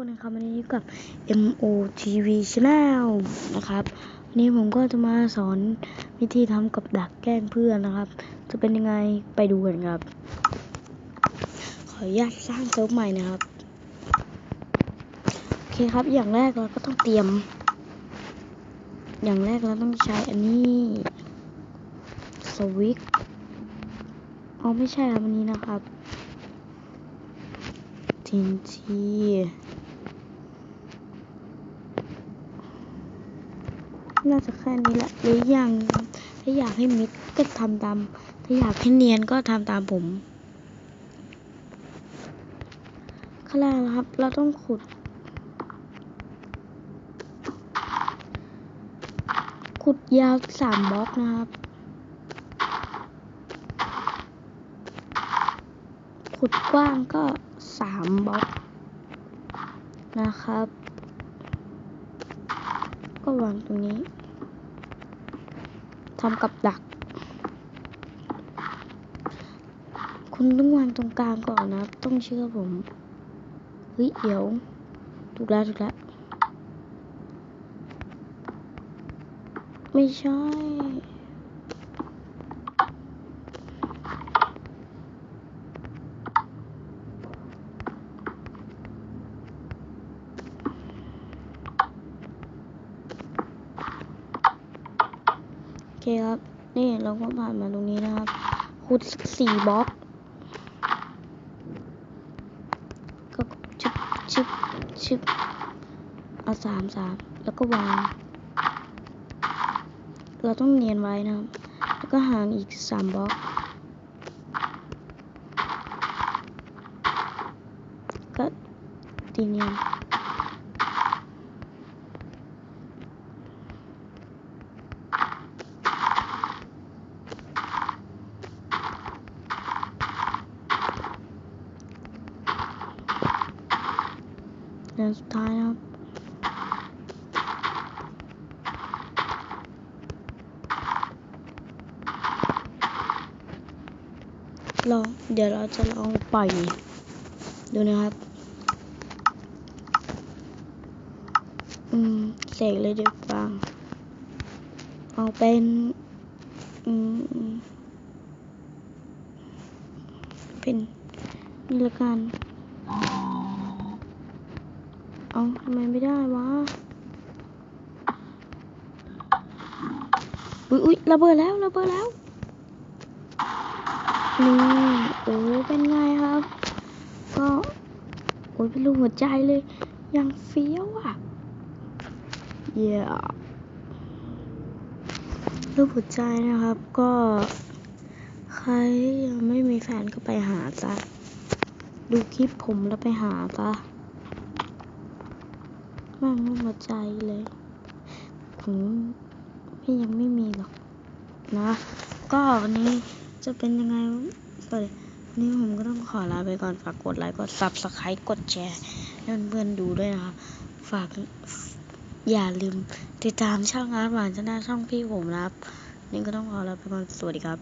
คนนะครับวันนี้อยู่กับ MOTV Channel นะครับวันนี้ผมก็จะมาสอนวิธีทำกับดักแกล้งเพื่อนนะครับ จะเป็นยังไงไปดูกันครับ ขออนุญาตสร้างเซิร์ฟใหม่นะครับโอเคครับอย่างแรกเราก็ต้องเตรียม อย่างแรกเราต้องใช้อันนี้สวิกอ๋อไม่ใช่ครับอันนี้นะครับทินที น่าจะแค่นี้แหละหรืออย่างถ้าอยากให้มิดก็ทำตาม ถ้าอยากให้เนียนก็ทำตามผมข้างล่างนะครับ เราต้องขุด ขุดยาวสามบล็อกนะครับขุดกว้างก็สามบล็อกนะครับ ก็วางตรงนี้ ทำกับดัก คุณต้องวางตรงกลางก่อนนะ ต้องเชื่อผม เฮ้ย เดี๋ยว ถูกแล้วถูกแล้ว ไม่ใช่ เคครับ นี่เราก็ผ่านมาตรงนี้นะครับขุดสี่บล็อกก็ชึบชึบชึบเอาสามสามแล้วก็วาง เราต้องเนียนไว้นะครับ แล้วก็ห่างอีกสามบล็อกก็ตีเนียน เดือนสุดท้ายนะครับลองเดี๋ยวเราจะลองปล่อยดูนะครับ อืมเสกเลยดีกว่าเอาเป็น อืม เป็นนี่ละกัน เอาทำไมไม่ได้วะอุ๊ยอุ๊ยระเบิดแล้วระเบิดแล้วนี่โอ้เป็นไงครับ ก็โอ้ยเป็นรูหัวใจเลย ยังเฟี้ยวอะเย้รูปหัวใจนะครับก็ใครยังไม่มีแฟนก็ไปหาซะดูคลิปผมแล้วไปหาซะ มากรูปหัวใจเลยผมพี่ยังไม่มีหรอกนะ ก็วันนี้จะเป็นยังไงก็เลยวันนี้ผมก็ต้องขอลาไปก่อน ฝากกดไลค์ กด subscribe กดแชร์ให้เพื่อนๆดูด้วยนะคะ ฝากอย่าลืมติดตามช่องอาร์ตหวานชนะช่องพี่ผมนะครับนี่ก็ต้องขอลาไปก่อน สวัสดีครับ